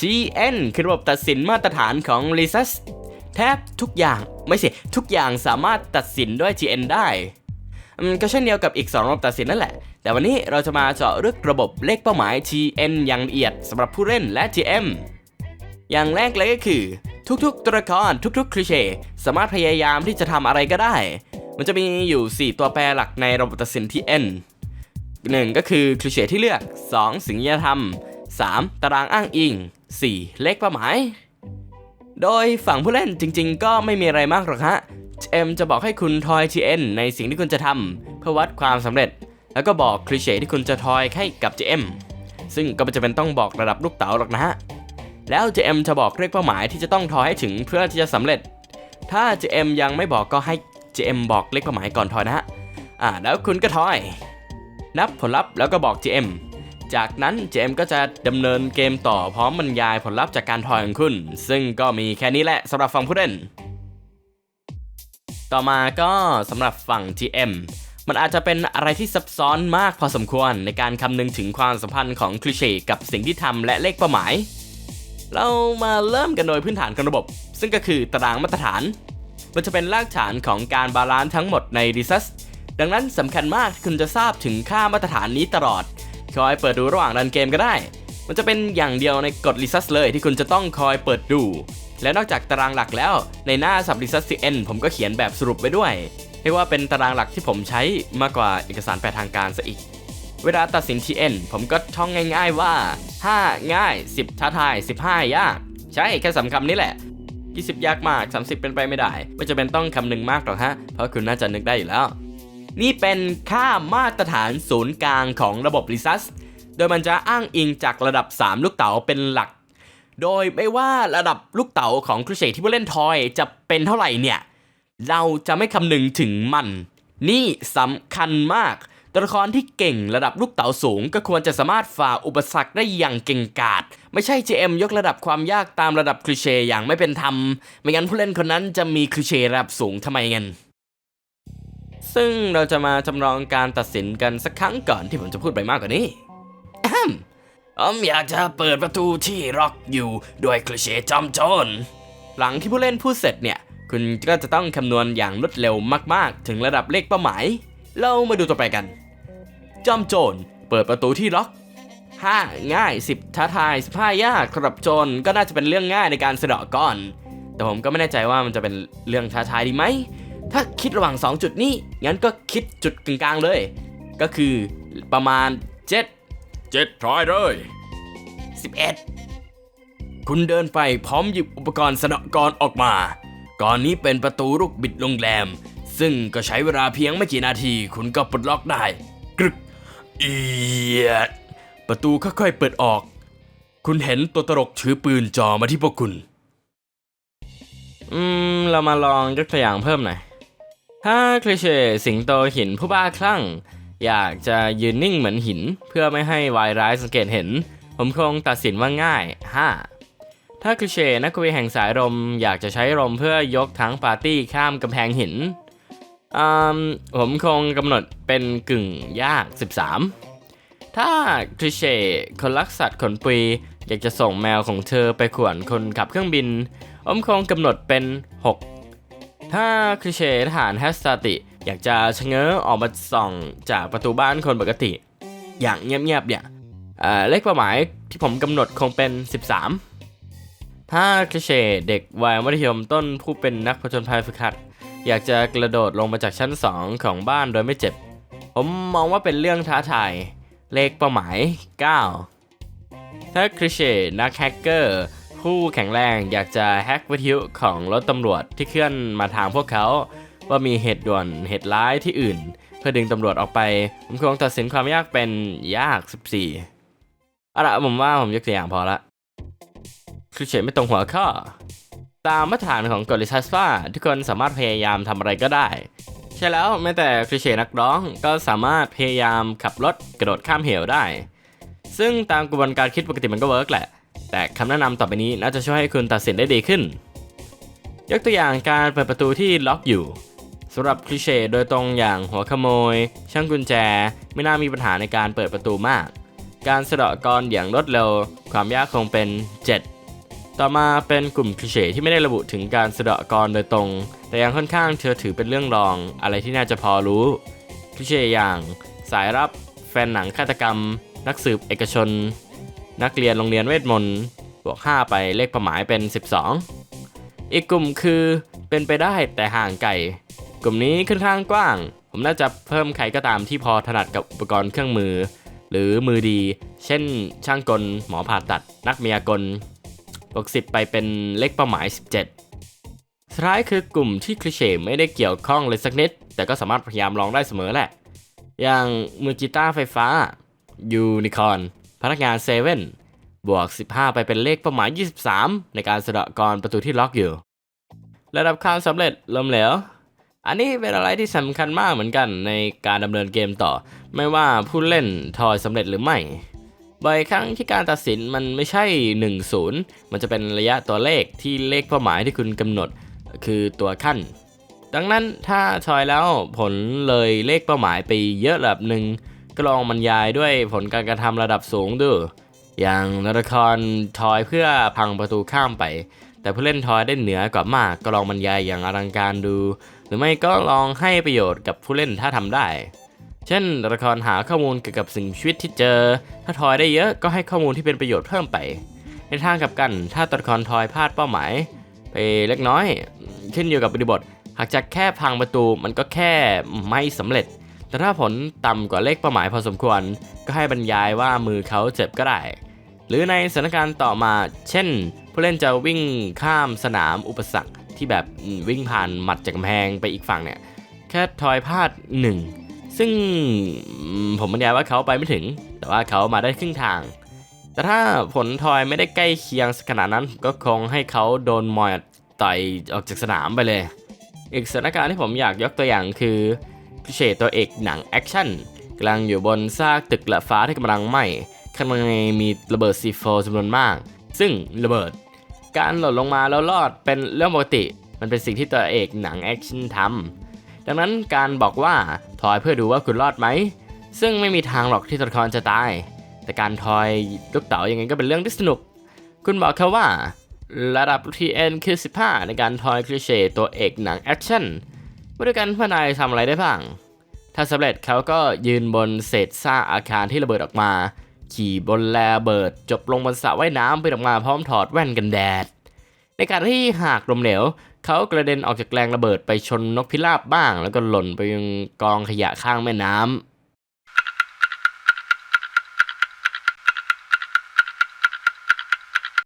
GN คือระบบตัดสินมาตรฐานของ l i s a s แทบทุกอย่างไม่สิทุกอย่างสามารถตัดสินด้วย GN ได้ก็เช่นเดียวกับอีก 2 ระบบตัดสินนั่นแหละ แต่วันนี้เราจะมาเจาะลึกระบบเลขเป้าหมาย GN อย่างละเอียดสำหรับผู้เล่นและ GM อย่างแรกเลยก็คือ ทุกๆตัวละครทุกๆคลิเช่สามารถพยายามที่จะทำอะไรก็ได้ มันจะมีอยู่ 4 ตัวแปรหลักในระบบตัดสินที่ N 1ก็คือคลิเช่ที่เลือก 2 สิ่งที่จะทำ3ตารางอ้างอิง 4 เลขเป้าหมาย โดยฝั่งผู้เล่นจริง ๆ ก็ไม่มีอะไรมากหรอกฮะ GM จะบอกให้คุณทอย TN ในสิ่งที่คุณจะทำเพื่อวัดความสำเร็จ แล้วก็บอกคลิเช่ที่คุณจะทอยให้กับ GM ซึ่งก็ไม่จำเป็นต้องบอกระดับลูกเต๋าหรอกนะฮะแล้ว GM จะบอกเลขเป้าหมายที่จะต้องทอยให้ถึงเพื่อที่จะสำเร็จ ถ้า GM ยังไม่บอกก็ให้ GM บอกเลขเป้าหมายก่อนทอยนะฮะอ่าแล้วคุณก็ทอย นับผลลัพธ์แล้วก็บอก GM จากนั้น GM ก็จะดำเนินเกมต่อพร้อมบรรยายผลลัพธ์จากการทอยของคุณ ซึ่งก็มีแค่นี้แหละสำหรับฝั่งผู้เล่น ต่อมาก็สำหรับฝั่ง GM มันอาจจะเป็นอะไรที่ซับซ้อนมากพอสมควรในการคำนึงถึงความสัมพันธ์ของคลิเช่กับสิ่งที่ทำและเลขเป้าหมาย เรามาเริ่มกันโดยพื้นฐานของระบบ ซึ่งก็คือตารางมาตรฐาน มันจะเป็นรากฐานของการบาลานซ์ทั้งหมดใน r e s u s ดังนั้นสำคัญมากที่คุณจะทราบถึงค่ามาตรฐานนี้ตลอด คอยเปิดดูระหว่างรันเกมก็ได้ มันจะเป็นอย่างเดียวในกฎ r e s u s เลยที่คุณจะต้องคอยเปิดดู และนอกจากตารางหลักแล้วในหน้า sub r e s u s CN ผมก็เขียนแบบสรุปไว้ด้วยเรียกว่าเป็นตารางหลักที่ผมใช้มากกว่าเอกสารแปลทางการซะอีก เวลาตัดสิน TN ผมก็ท่องง่าย ๆว่า 5 ง่าย 10 ท้าทาย 15 ยาก ใช่แค่สำคำนี้แหละ20ยากมาก 30 เป็นไปไม่ได้ ไม่จะเป็นต้องคำนึงมากหรอกฮะ เพราะคุณน่าจะนึกได้อยู่แล้ว นี่เป็นค่ามาตรฐานศูนย์กลางของระบบ r e s u s โดยมันจะอ้างอิงจากระดับ 3 ลูกเต๋าเป็นหลัก โดยไม่ว่าระดับลูกเต๋าของครูเชที่ผู้เล่นทอยจะเป็นเท่าไหร่เนี่ย เราจะไม่คำนึงถึงมัน นี่สำคัญมาก ตัวละครที่เก่งระดับลูกเต๋าสูง ก็ควรจะสามารถฝ่าอุปสรรคได้อย่างเก่งกาจ ไม่ใช่ GM ยกระดับความยากตามระดับคลิเช่อย่างไม่เป็นธรรม ไม่งั้นผู้เล่นคนนั้นจะมีคลิเช่ระดับสูงทำไมเงิน ซึ่งเราจะมาจำลองการตัดสินกันสักครั้งก่อนที่ผมจะพูดไปมากกว่านี้อะฮัมผมอยากจะเปิดประตูที่ล็อกอยู่ด้วยคลิเช่จอมโจรหลังที่ผู้เล่นพูดเสร็จเนี่ย คุณก็จะต้องคำนวณอย่างรวดเร็วมากๆ ถึงระดับเลขเป้าหมาย เรามาดูต่อไปกัน จอมโจรเปิดประตูที่ล็อก 5 ง่าย 10 ท้าทาย 15 ยากสำหรับโจรก็น่าจะเป็นเรื่องง่ายในการเสดาะก่อน แต่ผมก็ไม่แน่ใจว่ามันจะเป็นเรื่องท้าทายดีไหม ถ้าคิดระหว่าง 2 จุดนี้ งั้นก็คิดจุดกลางๆเลย ก็คือประมาณ 7 7ทรายเลย 11 คุณเดินไปพร้อมหยิบอุปกรณ์สนกรออกมา ก่อนนี้เป็นประตูลูกบิดโรงแรม ซึ่งก็ใช้เวลาเพียงไม่กี่นาที คุณก็ปลดล็อกได้ กรึกเอียด ประตูค่อยๆเปิดออก คุณเห็นตัวตลกถือปืนจ่อมาที่พวกคุณ อืม เรามาลองยกตัวอย่างเพิ่มหน่อย ถ้าคลิเช่สิงโตหินผู้บ้าคลั่ง อยากจะยืนนิ่งเหมือนหิน เพื่อไม่ให้วายร้ายสังเกตเห็น ผมคงตัดสินว่าง่าย 5. ถ้าคลิเช่นักคุยแห่งสายลมอยากจะใช้ลมเพื่อยกทั้งปาร์ตี้ข้ามกำแพงหินอืมผมคงกำหนดเป็นกึ่งยาก 13 ถ้าคลิเช่คนรักสัตว์ขนปุยอยากจะส่งแมวของเธอไปข่วนคนขับเครื่องบิน ผมคงกำหนดเป็น 6 ถ้าคลิเช่ทหารแฮสตาติ อยากจะชะเง้อออกมาส่องจากประตูบ้านคนปกติ อย่างเงียบๆเนี่ยเลขเป้าหมายที่ผมกำหนดคงเป็น 13 ถ้าคลิเช่เด็กวัยมัธยมต้นผู้เป็นนักผจญภัยฝึกหัด อยากจะกระโดดลงมาจากชั้น 2 ของบ้านโดยไม่เจ็บ ผมมองว่าเป็นเรื่องท้าทายเลขเป้าหมาย 9 ถ้าคริเช่นักแฮกเกอร์ ผู้แข็งแรงอยากจะแฮกวิทยุของรถตำรวจที่เคลื่อนมาทางพวกเขา ว่ามีเหตุด่วนเหตุร้ายที่อื่น เพื่อดึงตำรวจออกไป ผมคงตัดสินความยากเป็นยาก 14เอาละผมว่าผมยกตัวอย่างพอละคริเช่ไม่ตรงหัวข้อ ตามมาตรฐานของกฎลิซัสฟาทุกคนสามารถพยายามทำอะไรก็ได้ ใช่แล้วแม้แต่คริเชนักร้องก็สามารถพยายามขับรถกระโดดข้ามเหวได้ ซึ่งตามกระบวนการคิดปกติมันก็เวิร์กแหละ แต่คำแนะนำต่อไปนี้น่าจะช่วยให้คุณตัดสินได้ดีขึ้น ยกตัวอย่างการเปิดประตูที่ล็อกอยู่สำหรับคลิเช่โดยตรงอย่างหัวขโมย ช่างกุญแจ ไม่น่ามีปัญหาในการเปิดประตูมาก การสะเดาะกรอย่างรวดเร็ว ความยากคงเป็น 7 ต่อมาเป็นกลุ่มคลิเช่ที่ไม่ได้ระบุถึงการสะเดาะกรโดยตรง แต่ยังค่อนข้างเธอถือเป็นเรื่องรอง อะไรที่น่าจะพอรู้คลิเช่อย่าง สายรับ แฟนหนังฆาตกรรม นักสืบเอกชน นักเรียนโรงเรียนเวทมนต์บวก 5 ไปเลขประหมายเป็น 12 อีกกลุ่มคือเป็นไปได้แต่ห่างไกลกลุ่มนี้ค่อนข้างกว้าง ผมน่าจะเพิ่มใครก็ตามที่พอถนัดกับอุปกรณ์เครื่องมือ หรือมือดี เช่น ช่างกล หมอผ่าตัด นักเมายกลบวก10 ไปเป็นเลขเป้าหมาย 17สุดท้ายคือกลุ่มที่คลิเช่ไม่ได้เกี่ยวข้องเลยสักนิด แต่ก็สามารถพยายามลองได้เสมอแหละ อย่างมือกีตาร์ไฟฟ้ายูนิคอนพ นักงานเซเว่นบวก 15 ไปเป็นเลขเป้าหมาย 23 ในการสะเดาะกรประตูที่ล็อกอยู่ ระดับความสำเร็จล้มเหลว อันนี้เป็นอะไรที่สำคัญมากเหมือนกันในการดำเนินเกมต่อ ไม่ว่าผู้เล่นทอยสำเร็จหรือไม่บ่อยครั้งที่การตัดสินมันไม่ใช่ 1-0 มันจะเป็นระยะตัวเลขที่เลขเป้าหมายที่คุณกำหนดคือตัวขั้น ดังนั้นถ้าทอยแล้วผลเลยเลขเป้าหมายไปเยอะระดับหนึ่ง ก็ลองบรรยายด้วยผลการกระทำระดับสูงดูอย่างนาครทอยเพื่อพังประตูข้ามไป แต่ผู้เล่นทอยได้เหนือกว่ามากก็ลองบรรยายอย่างอลังการดู หรือไม่ก็ลองให้ประโยชน์กับผู้เล่นถ้าทำได้ เช่นตัวละครหาข้อมูลเกี่ยวกับสิ่งชีวิตที่เจอ ถ้าทอยได้เยอะก็ให้ข้อมูลที่เป็นประโยชน์เพิ่มไป ในทางกลับกันถ้าตัวละครทอยพลาดเป้าหมาย ไปเล็กน้อย ขึ้นอยู่กับบริบท หากจะแค่พังประตูมันก็แค่ไม่สำเร็จ แต่ถ้าผลต่ำกว่าเลขเป้าหมายพอสมควร ก็ให้บรรยายว่ามือเขาเจ็บก็ได้ หรือในสถานการณ์ต่อมา เช่น ผู้เล่นจะวิ่งข้ามสนามอุปสรรคที่แบบวิ่งผ่านหมัดจากกำแพงไปอีกฝั่งเนี่ย แค่ทอยพลาดหนึ่งซึ่งผมบรรยายว่าเขาไปไม่ถึง แต่ว่าเขามาได้ครึ่งทาง แต่ถ้าผลทอยไม่ได้ใกล้เคียงขนาดนั้นก็คงให้เขาโดนมอยต่อยออกจากสนามไปเลย อีกสถานการณ์ที่ผมอยากยกตัวอย่างคือ พิเศษตัวเอกหนังแอคชั่นกำลังอยู่บนซากตึกละฟ้าที่กำลังไหม้ข้างในมีระเบิดซีโฟจำนวนมาก ซึ่งระเบิด การหล่นลงมาแล้วรอดเป็นเรื่องปกติ มันเป็นสิ่งที่ตัวเอกหนังแอคชั่นทำดังนั้นการบอกว่าทอยเพื่อดูว่าคุณรอดไหม ซึ่งไม่มีทางหรอกที่ตัวละครจะตาย แต่การทอยลูกเต๋ายังไงก็เป็นเรื่องที่สนุก คุณบอกเขาว่า ระดับ TN คือ 15 ในการทอยคลิเช่ตัวเอกหนังแอคชั่น มาด้วยกันพ่อนายทำอะไรได้บ้าง ถ้าสำเร็จเขาก็ยืนบนเศษซากอาคารที่ระเบิดออกมา ขี่บนแลเบิด จบลงบนสระว่ายน้ำไปออกมาพร้อมถอดแว่นกันแดด ในการที่หากลมเหลวเขากระเด็นออกจากแรงระเบิดไปชนนกพิราบบ้าง แล้วก็หล่นไปยังกองขยะข้างแม่น้ำ